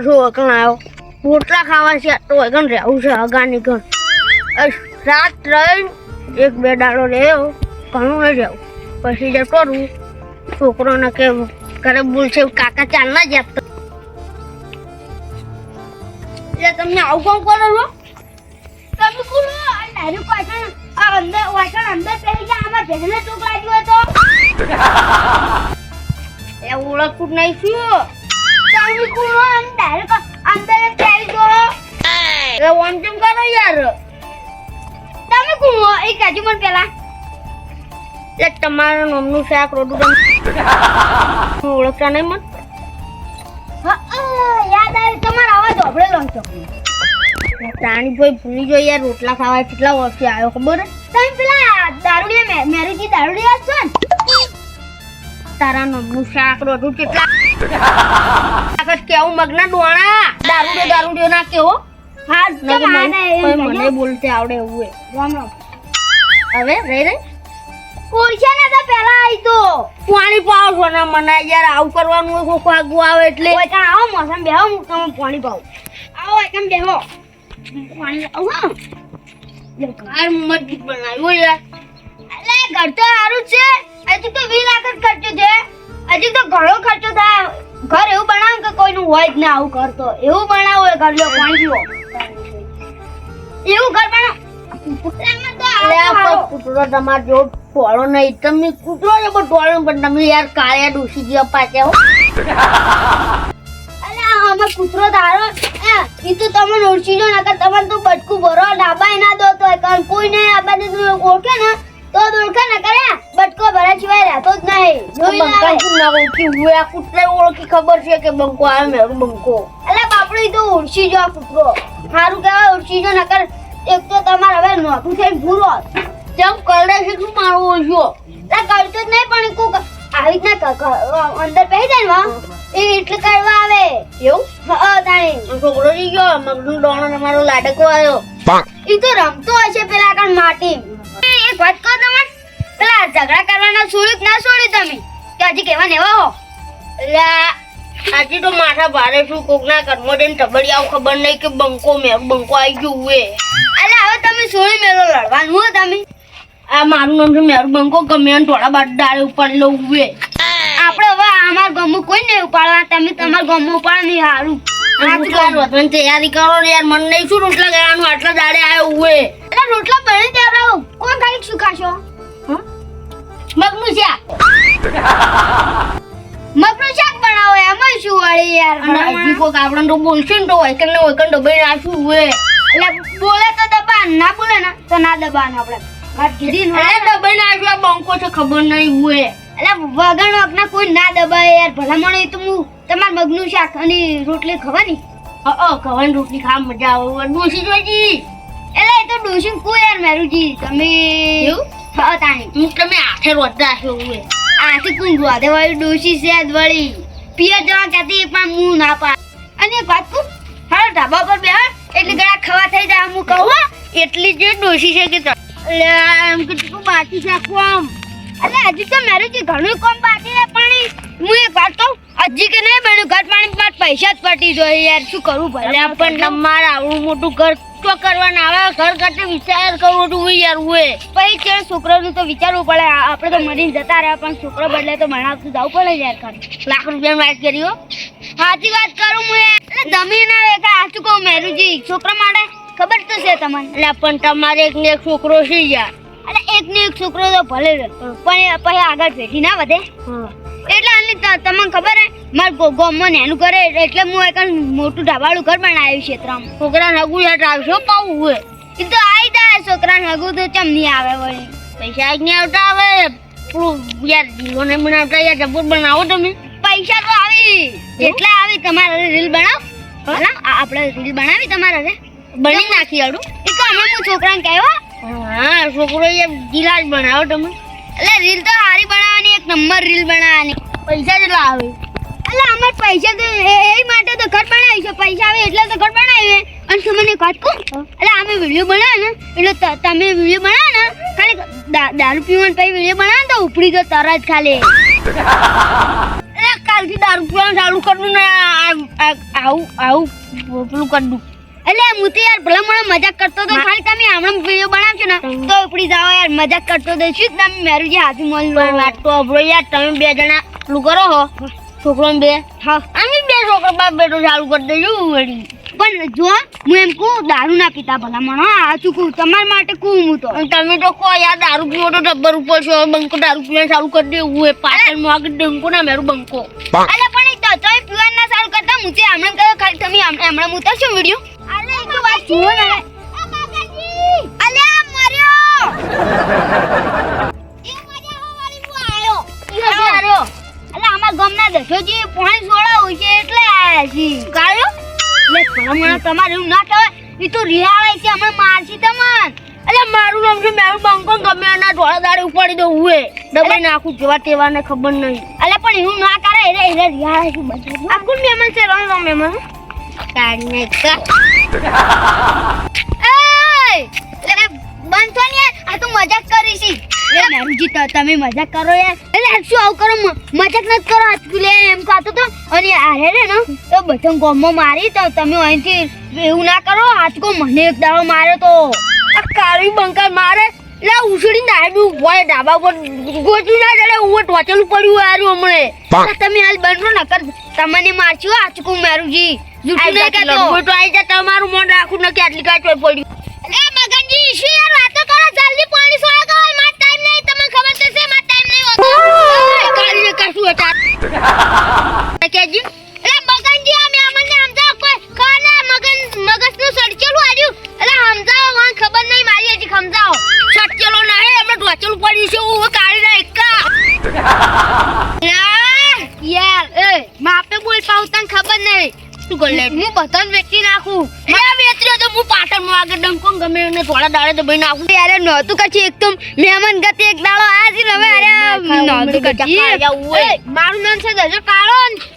વર્ષો વગણ આવ્યો રોટલા ખાવા છે તો વગણ રહેવું છે અગાની ગણ રાત રહીને એક બે દાડો રહ્યો ઘણું ને રહેવું. પછી જતો રહું છોકરોને કેવું ઘરે બોલશે કાકા ચાલ ના જાત એટલે તમને આવું કોણ કરો છો તમે કોણ ડાયરેક્ટ વાયકણ આ અંદર વાયકણ અંદર પહેરી ગયા આમાં ભેગને ચોક લાગ્યો હતો એ ઓળખું નહીં શું અને ડાયરેક્ટ અંદર જ પહેરી દો એ તેમ કરો યાર તમે કોણ એ કાજુ મને પેલા એ તમારા નામનું શાક રોટું તમે ઓળખતા નહીં મન યાદ આવ્યું તમારો અવાજ ધોબળેલો હતો પ્રાણી ભાઈ ભૂલી ગયો યાર રોટલા ખાવા કેટલા વર્ષથી આવ્યો ખબર? તમે પેલા દારૂડિયા મે- મેરુજી દારૂડિયા છો ને તારા નામનું શાક રોટું કેટલા આગળ કેવું મગના ડોણા. દારૂડિયો દારૂડિયો ના કેવો હા. કેમ આના મને બોલતે આવડે એવું રામ રામ. હવે રહી રહી. ઓળખ્યા ને તો પેલા આવી તો. પાણી પાવ છો ને મને યાર આવું કરવાનું હોય કોક આગુ આવે એટલે. ઓય આવો મોસમ બેહો હું તમે પાણી પાઉં આવો એકમ બેહો. પાણી કાર મજબૂત બનાવ્યો યાર. અલે ઘર તો સારું જ છે. હજુ તો વીસ લાખ જ ખર્ચો છે હજુ તો ઘણો ખર્ચો થાય. ઘર એવું બનાવ કે કોઈનું હોય જ ના આવું ઘર તો. એવું બનાવો એ ઘર લો કોણ પીવો એવું ઘર બનાવ. એમાં તો આ કૂતરો તમારે જો ટોળો નહીં. તમે કૂતરો છે પણ ટોળો પણ તમે યાર કાળિયા ડૂસી જેવા પાછા હો. અલે આમાં કૂતરો ધારો. એ તો તમે ઓળખી જો નકર તમને તો બટકું ભરો. ડાબાય ના દો તો કોઈ નહીં. આ બાજુ તમે ઓળખે ને. તો જ ન કર્યા કરે બટકો ભરા સિવાય રહેતો જ નહીં. જોઈ બંકા. ના ઓળખી હું આ કૂતરે ઓળખી ખબર છે કે બંકો આવે મેરું બંકો. અલે બાપડો તો ઓળખી જો આ કૂતરો. સારું કહેવાય ઓળખી જો નકર એક તો તમારે હવે નોતું છે ભૂરો જેમ કરડે છે શું મારો છો. એટલે કરતો જ નહીં પણ કોક આવી રીતના અંદર પહેરી જાય ને વા, એ એટલે કરવા આવે. એવું? હા તાણી. છોકરો ગયો મગનું ડોણો તમારો લાડકો આવ્યો. એ તો રમતો હશે પેલા કણ માટી. વાત કહો તમે. પેલા ઝઘડા કરવાના છોડ્યું કે ના છોડ્યું તમે? કે હજી કેવા નેવા હો. એટલે આજે તો માથા ભારે છું કોકના કર્મો દઈને ટબડિયાઓ ખબર નહીં કે બંકો મે બંકો આવી ગયું હોય એટલે હવે તમે છોડી મેલો લડવાનું હો તમે. આ મારું નામ છે મેરું બંકો ગમે એને થોડા બાદ ડાળે ઉપર લઉં હોય આપણે હવે અમાર ગમો કોઈ નહીં ઉપાડવા તમે તમારા ગમો ઉપાડ નહીં સારું તૈયારી કરો ને યાર મને નહીં શું રોટલા ગયાનું આટલા દાડે આવ્યો હોય એટલે રોટલા બની રહો કોણ ખાલી શું ખાશો? મગનું શાક. મગનું શાક બનાવો એમાં શું વળી યાર. હજી કોઈક આપણે તો બોલશે ને તો વૈકન ને વૈકન ડબાઈ નાખ્યું હોય એટલે બોલે તો દબાણ ના બોલે ને તો ના દબાણ આપણે. વાત કીધી ને અરે નાખ્યું આ બંકો છે ખબર નહીં હોય. એટલે વગર વગરના કોઈ ના દબાય યાર. ભલામણ એ તો હું તમાર મગનું શાક અને રોટલી ખવાની? અ કવાની રોટલી ખાવા મજા આવે. ડોસી જોઈજી એ તો ડોશી કોઈ યાર મેરુજી તમે એવું? હા તાણી. હું તમે હાથે રોતા છો હું આથી કોણ જોવા વાળી ડોશી છે જ વળી. પિયર જવા કહેતી પણ હું ના પા અને એક વાત કહું હાલો ઢાબા પર બેહ. એટલે ગળા ખવા થઈ જાય હું. કહું એટલી જે ડોસી છે કે એમ કે તું બાકી રાખું આમ. એટલે હજી તો મેરુજી ઘણું કામ બાકી છે પણ હું એક વાત કહું હજી કે નહીં બન્યું ઘર પાણી પૈસા જ પટી જોઈએ યાર. શું કરવું ભલે? પણ તમારે આવડું મોટું ઘર તો કરવાના આવે ઘર ઘટે વિચાર કરવો તો હોય યાર ઉએ પછી છે છોકરાનું તો વિચારવું પડે આપણે તો મરીને જતા રહ્યા પણ છોકરો બદલે તો ભણાવતું જવું પડે યાર ખરું લાખ રૂપિયાની વાત કરી હો. સાચી વાત કરું હું એટલે જમીન આવે કે સાચું કહું મેરુજી છોકરા માટે ખબર તો છે તમને. એટલે પણ તમારે એક ને એક છોકરો છે યાર. એટલે એક ને એક છોકરો તો ભલે. પણ પછી આગળ પેઢી ના વધે. એટલે આની તમને ખબર હે? માર ગો- ગામમાં નેનું કરે એટલે હું એક મોટું ઢાબાળું ઘર બનાવ્યું ક્ષેત્રમાં છોકરા હગુ યાર આવશો પાવું હોય એ તો આવી જાય છોકરા હગુ તો ચમ નહીં આવે વળી. પૈસા જ નહીં આવતા આવે પૂરું યાર જીવો નહીં બનાવતા યાર જબર બનાવો તમે. પૈસા તો આવી. એટલે આવી તમારે રીલ બનાવ. હા? આપણે રીલ બનાવી તમારે રે બની નાખી આડું એ તો અમે હું છોકરાને કહેવા. હા છોકરો ગીલા જ બનાવો તમે. એટલે રીલ તો સારી બનાવવાની, એક નંબર રીલ બનાવવાની. પૈસા જેટલા આવે. એટલે અમે પૈસા તો એ માટે તો ઘર બનાવી છે. પૈસા આવે એટલે તો ઘર બનાવીએ. અને તમને મને વાત કહું એટલે અમે વીડિયો બનાવે ને, એટલે તમે વીડિયો બનાવો ને, ખાલી દારૂ પીવાનું પછી વીડિયો બનાવો તો ઉપડી ગયો તરત ખાલી. એટલે કાલથી દારૂ પીવાનું ચાલુ કરવું ને આવું આવું પેલું કરવું એટલે હું તો યાર ભલા મને મજાક કરતો તો ખાલી તમે હમણાં વીડિયો બનાવશો ને તો ઉપડી જાઓ યાર મજાક કરતો તો શું તમે મેરું જે હાથી મોલ લો. વાત તો અભરો યાર તમે બે જણા પેલું કરો હો. છોકરો બે. હા. અમે બે છોકરા બાપ બેટો ચાલુ કરી દઈશું વળી. પણ જો હું એમ કહું દારૂ ના પીતા ભલા હા સાચું કહું તમારા માટે કહું હું તો. તમે તો કહો યાર દારૂ પીવો તો ડબ્બર ઉપર છો બંકો દારૂ પીવા ચાલુ કરી દેવું એ પાછળ આગળ ડંકો ના મેરું બંકો. અલે પણ તો તમે પીવાનું ના સારું કરતા હું તે હમણાં કહ્યું ખાલી તમે હમ- હમણાં ઉતારશો વીડિયો જુઓ ને. અલે આ મર્યો! એટલે તમારે એવું ના કહેવાય. એ તો રિહાળાય છે અમે મારશી તમને. એટલે મારું નામ છે મેરું બંકો ગમે એના ઢોળા દાડે ઉપાડી દઉં હું એ. ડબાઈ નાખું જેવા તેવા ને ખબર નહીં. અલે પણ એવું ના કરે એટલે એટલે રિહાળાય છે બધા આ મહેમાન છે? રોણ રોણ મહેમાન. ને આ તો મજાક કરી કરો. એટલે શું આવું કરો? મજાક નથી કરો. આજકુ લે એમ કહેતો તો. અને રે ને, તો બધા ગોમમાં મારી તો તમે અહીંથી એવું ના કરો. આજકો મને એક દાડો તો. આ કાળી બંકા મારે લે ઉછળી નાડ્યું ભોય ડાબા પર ગોતી ના જડે હું ટોચેલું પડ્યું આર્યું હમણે આ તમે હાલ બંધ રહો કર તમને મારશું મારું જી જૂઠું નહીં કહેતો. લડવું તો આઈ જા તમારું મન રાખું ને કે આટલી કાચ પડ્યું એ મગનજી, શું યાર વાતો કરો? જલ્દી પાણી સોળો કરો. માર ટાઈમ નહીં. તમને ખબર તો છે, માર ટાઈમ નહીં હોતો. કાળીને કશું હતા કેજી એટલે મગનજી, આ મહેમાનને સમજાવો. કોઈ કોને મગન- મગજનું સડકેલું હાર્યું? એટલે સમજાવો, મને ખબર નહીં. મારી હજી સમજાવો. ટોચેલું પડ્યું છે હું કાઢી ના એકા યાર, એ, માપે બોલ પાઉં, તને ખબર નહીં. શું કરી હું બધાને વેચી નાખું. મેં વેચ્યો તો હું પાટણમાં આગળ ડંકો ગમે એને થોડા દાડે ભાઈ નાખું. યાર નહોતું કચ્છી એકદમ મહેમાન ગતિ એક દાડો આયા છે હવે અરે નહોતું કચ્છી મારું નામ છે દજો ને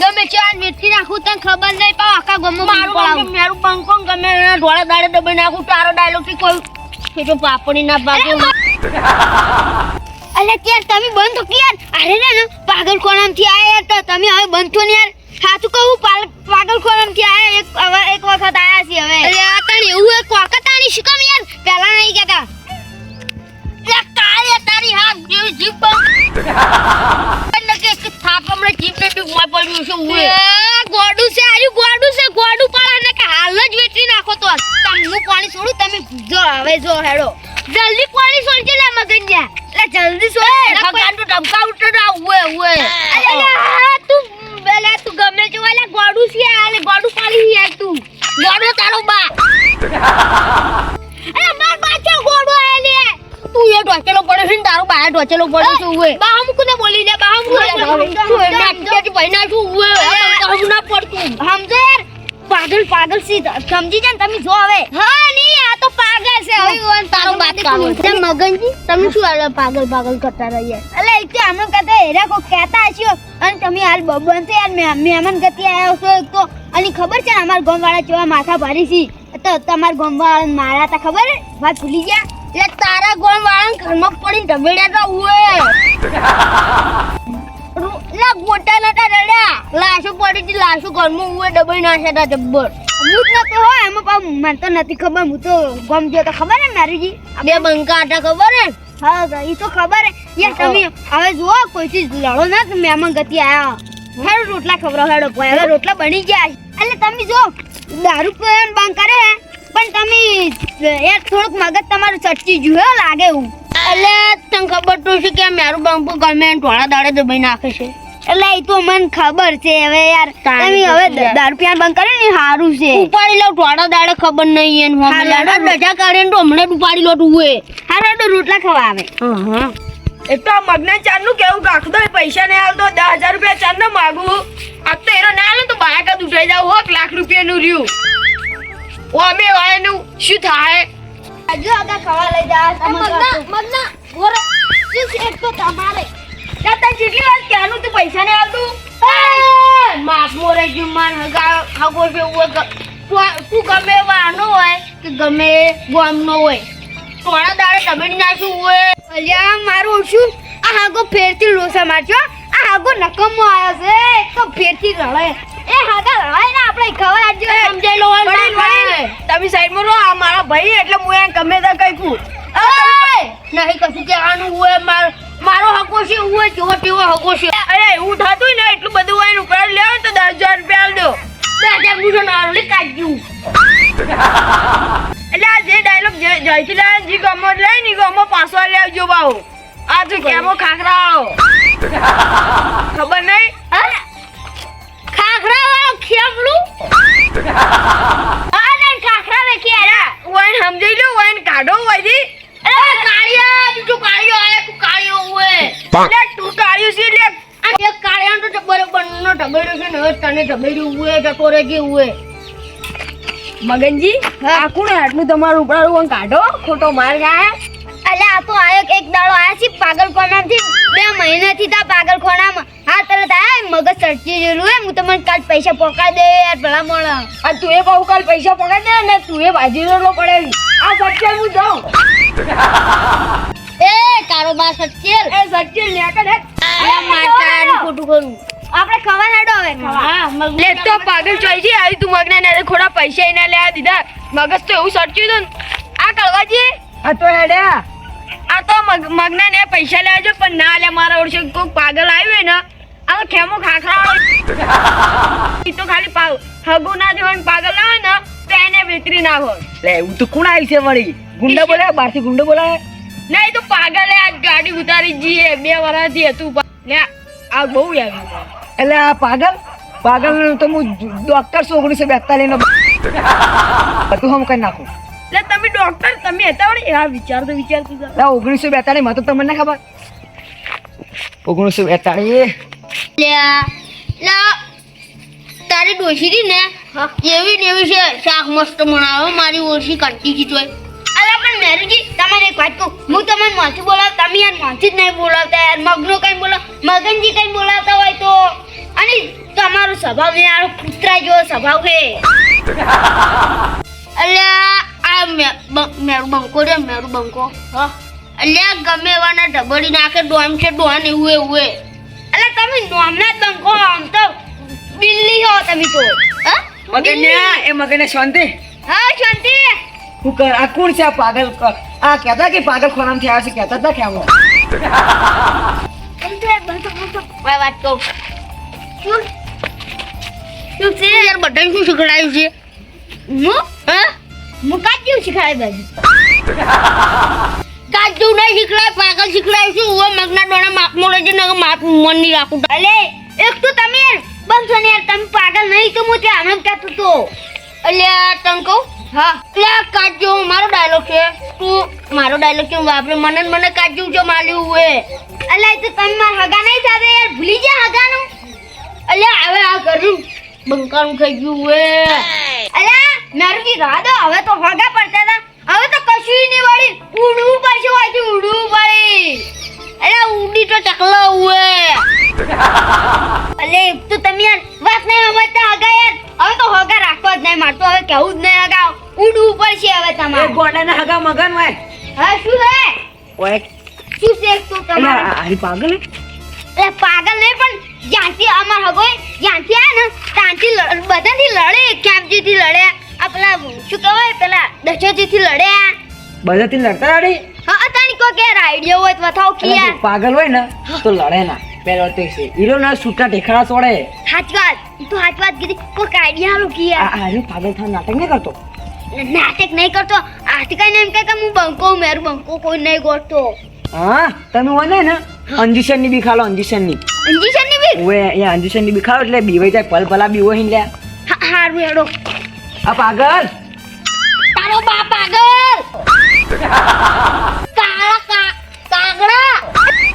ગમે આ વેચી નાખું તને ખબર નહીં પાવ આખા ગમો મારું મારું મેરું ગમે એને થોડા દાડે ભાઈ નાખું તારો ડાયલોગથી કોઈ પાપડી ના ભાગે અલે ત્યાર તમે બંધ તો કે યાર અરે ને ને પાગલ ખોરામથી આયા યાર તો તમે હવે બંધ થો ને યાર. સાચું કહું પાગલ ખોરામથી આયા એક હવે એક વખત આયા છે હવે. અરે આ તને એવું એક કોકતાની શું કામ યાર? પહેલા નહીં કેતા લે કાળે તારી હાથ જેવી જીભ બંધ કે એક થાપ હમણાં જીભ ને ડૂબમાં પડ્યું છે હું ગોડું છે આયુ ગોડું છે ગોડું પાડા ને કે હાલ જ વેચી નાખો તો. તમને પાણી છોડું તમે જો હવે જો હેડો. જલ્દી પાણી છોડજે લે મગનિયા એટલે જલ્દી છોડ ભગવાનનું ધમકા ઉઠે ના ઉએ ઉએ આ તું બેલે તું ગમે તે વાલા ગોડું છે આલે ગોડું પાડી યાર તું. ગોડો તારો બા. અરે માર બાચો ગોડો આલે તું એ ઢોકેલો પડ્યો છે ને તારો બા ઢોચેલો પડ્યો છે ઉએ બાહમકુ ને બોલી દે બાહમકુ તું એમને આટલી ભાઈ ના છું ઉએ હમ ના પડતું. સમજો પાગલ પાગલ સી સમજી ને તમે જો હવે. હા નહીં આ તો પાગલ છે હવે તારો બાપ કાઢો. તે મગનજી તમે શું હાલ પાગલ પાગલ કરતા રહ્યા? એટલે એક તો આમનો કહેતા હેરા કો કહેતા હશો? અને તમે હાલ બબન તો યાર મહેમાન મહેમાન ગતિ આવ્યો છો એક તો. અને ખબર છે ને અમારા ગામ વાળા કેવા માથા ભારી છે? તો તમારા ગામ વાળા મારા તા ખબર? વાત ભૂલી ગયા? એટલે તારા ગોળ વાળા ઘરમાં પડીને ઢમેડ્યા તા ઉએ રુ- લા ગોટા નતા રડ્યા. લાશો પડી હતી લાશો ઘરમાં ઉએ દબાઈ નાખ્યા તા જબ્બર. હું જ નતો હોય એમાં પણ મને તો નથી ખબર હું તો ગામ ગયો તો ખબર ને મારીજી? બે બંકા હતા ખબર હે? હા એ તો ખબર હે. યાર તમે હવે જુઓ કોઈથી લડો ના તો મહેમાન ગતિ આયા. હેડો રોટલા ખવડાવો હેડો ભાઈ હવે રોટલા બની ગયા. એટલે તમે જો દારૂ પીવાનું બંધ કરે પણ તમે યાર થોડુંક મગજ તમારું ચટકી જોયો લાગે એવું. એટલે તને ખબર તો છે કે મારું બંપુ ગમે ટોળા દાડે દબાઈ નાખે છે. એટલે એ તો મને ખબર છે હવે યાર. તમે હવે? દારૂ પીવાનું બંધ કરી ને સારું છે. ઉપાડી લો ટોડા દાડે ખબર નહીં. ડજા કાઢીને તો હમણાં ઉપાડી લો તું હારો તો રોટલા ખવા આવે. હા એ તો મગના ચારનું કેવું રાખો તો પૈસા નહીં આવતો દસ હજાર રૂપિયા ચાર નો માગું. આ તો એનો ના લે તો જ ઉઠાઈ જાવ હોક લાખ રૂપિયા નું રહ્યું. ઓ અમે વાયનું શું થાય? હજુ આગળ ખવા લઈ જા મગના મગના ગોરે શું છે? તો તમારે. ત્યાં તને જેટલી વાર ક્યાંનું તું પૈસા નહીં આવતું? માપ મોરે જુમાન હગા હગો છે તું ગમે વાનો હોય કે ગમે ગામનો હોય. થોડા દાડે તમે નાખ્યું અલ્યા મારું શું? આ હાગો ફેરથી લોસા મારજો આ હાગો નકમો આવ્યો છે. તો ફેરથી લડાય. એ હાગા લડાય ને આપણે ખબર આજે સમજાઈ લો તમે સાઈડમાં રહો આ મારા ભાઈ એટલે હું એ ગમે તે કહી. કું નહીં કશું કહેવાનું હોય માર મારો હકો છે હોય જેવો તેવો હકો છે. અરે એવું થતું ને એટલું બધું હોય ને ઉપર લેવો તો દસ હજાર રૂપિયા દો બે હજાર મૂઠો નારોલી કાઢ્યું. એટલે આ જે ડાયલોગ જયથી લાવે જે ગમો લઈ ને ગમો પાછો લઈ આવજો બાઉ આ તું કેમો ખાખરા આવો ખબર નહીં હા? ખાખરા વાળો ખેમલું હા નહીં ખાખરા વેખી આયા વાઈન સમજી લો વાઈન કાઢો વાઈથી અરે કાળિયા બીજું કાળિયો આયા તું કાળિયો તું છે લે. આ એક કાળિયાનો તો બરોબર નો ઢબેડો છે ને હવે તને ઢબેડ્યું હોય જતો કે હોય મગનજી આ કોણ આટલું તમારું કાઢો? ખોટો માર્ગ અલે આ તો આયો એક દાડો આયા છે પાગલખોનામાંથી. બે મહિનાથી તા પાગલખોનામાં. હા તરત આયા મગજ સર્ચી જરૂર હે હું તમને કાલ પૈસા પોકા દે યાર ભલા મળે આ તું એ બહુ કાલ પૈસા પોકા દે ને તું એ બાજી પડે આ સચ્ચેલ હું જાઉં એ કારોબાર સચ્ચેલ એ સચ્ચેલ ને કને અલા માતાનું ખોટું કરું. આપણે ખવા હેડો હવે ખવા લે તો પાગલ ચોઈ છે આવી તું મગના ને ખોડા પૈસા એના લેવા દીધા. મગજ તો એવું સચ્યું તો ને. આ કળવાજી આ તો હેડ્યા આ તો મગ મગના ને પૈસા લેવા જો પણ ના લે મારા ઓળશે કોઈ પાગલ આવ્યો ને આ તો ખેમો ખાખરા તો ખાલી પાવ હગુ ના દેવાનું પાગલ ના હોય ને તો એને વેતરી નાખો. લે હું તો કોણ આવી છે વળી? ગુંડા બોલે બારથી ગુંડો બોલાય? નહીં તો પાગલે આ ગાડી ઉતારી જઈએ બે વર્ષથી હતું લે આ બહુ આવ્યું એટલે આ પાગલ? પાગલ તો હું ડોક્ટર છું ઓગણીસો બેતાલીસ નો બધું હમ કઈ નાખું. એટલે તમે ડોક્ટર તમે હતા વળી? આ વિચાર તો વિચાર તું લે ઓગણીસો બેતાલીસમાં તો તમને ના ખબર? ઓગણીસો બેતાલીસ. તારી ડોશી રી ને એવી ને એવી છે શાક મસ્ત બનાવે મારી ઓછી કંટી કી તોય અલા પણ મેરુજી તમારે એક વાત કહું. હું તમને મોંથી બોલાવ તમે યાર મોંથી જ નહીં બોલાવતા યાર. મગનો કઈ બોલાવ મગનજી કંઈ બોલાવતા હોય તો. અને તમારો સ્વભાવ ને યાર કૂતરા જેવો સ્વભાવ છે. અલ્યા આ મેરું બંકો રે મેરુ બંકો. હા. અલ્યા ગમે એવાના ઢબડી નાખે ડોમ છે ડોન એવું એવું અલ્યા તમે નોમના બંકો આમ તો બિલ્લી હો તમે તો. હા? મગન્યા એ મગને શાંતિ. હા શાંતિ. હું કર આ કોણ છે આ પાગલ? આ કહેતા કે પાગલ ખોરામથી છે? કહેતા હતા કે આમ વાત કહું. શું? શું છે? યાર બધાને શું શીખડાયું છે? હું? હા? હું કાજ્યું શીખડાય નહીં શીખડાય પાગલ શીખડાય હું મગના ડોણા માપ મોડે છે ને માપ મન નહીં રાખું. અલે એક તો તમે બંધ છો ને યાર તમે પાગલ નહીં તો હું ત્યાં આનંદ કહેતો તો અલ્યા તને કહું? હા. એટલે કાજુ મારો ડાયલોગ છે. તું મારો ડાયલોગ કેમ વાપરે. મને મને કાજુ જો માલ્યું હોય. અલ્યા તો તમે મારા હગા નહીં થાય યાર. ભૂલી જા હગાનું. અલ્યા હવે આ કર્યું બંકાનું થઈ ગયું હોય. અલ્યા મારુજી રાહ દો હવે તો હગા પડતા હતા. હવે તો કશું નહીં વળી. ઉડવું પડશે વાજી ઉડવું પડે. અલ્યા ઉડી તો ચકલો હોય. અલે તું તો તમે યાર વાત નહીં સમજતા હગા યાર હવે તો હગા રાખવા જ નહીં મારતો હવે કેવું જ નહીં હગા ઉડવું છે હવે એ તમારે ગોડાના હગા મગન હોય. હા શું હે? ઓય. શું છે તું તમારે? હારી પાગલ હે? એટલે પાગલ નહીં પણ જ્યાંથી અમાર હગો જ્યાંથી આ ને ત્યાંથી બધાથી લડે ક્યાંથી લડે. આ પેલા શું કહેવાય પેલા દશોથી લડે બધાથી લડતા લડી હા તાણી કો કે આઈડિયા હોય તો બતાવો કે યાર પાગલ હોય ને તો લડે ના. પેલો છે. હીરો ના છૂટા ઢેખાડા સોડે. સાચી વાત. ઈ તો સાચી વાત કીધી. કોઈ આઈડિયા હાલો કી આ પાગલ થા નાટક નહીં કરતો? નાટક નહીં કરતો. આથી કઈ એમ કે હું બંકો મેરું બંકો કોઈ નહીં ગોઠતો. હા તમે હોય ને અંજુશનની બી ખાલો અંજુશનની અંજીશનની બી? ઓએ એ અંજુશનની બી ખાઓ એટલે બીવાઈ જાય પલ પલા બીવો હિન લે. હા હારું હેડો. આ પાગલ? તારો બાપ પાગલ. કાળા કા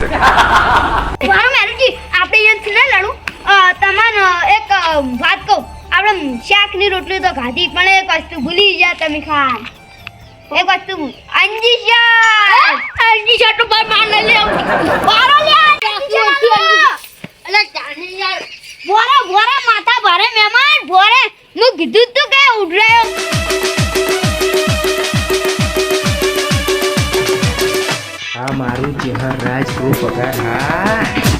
કાગડા મારું મેરુજી આપણે અહીંયાથી ના લડું? અ, તમને એક વાત કહું. આપણે શાકની રોટલી તો ખાધી પણ એક વસ્તુ ભૂલી ગયા તમે ખાન એક વસ્તુ અંજી શાક. અંજી શાક તો ભાઈ માન લે બારો લે. અલે જાને યાર. ભોરે ભોરે માથા ભરે મહેમાન ભોરે. હું કીધું તું કે ઉડરાયો. આ મારું ચહેર રાજ ગ્રુપ પગાર હા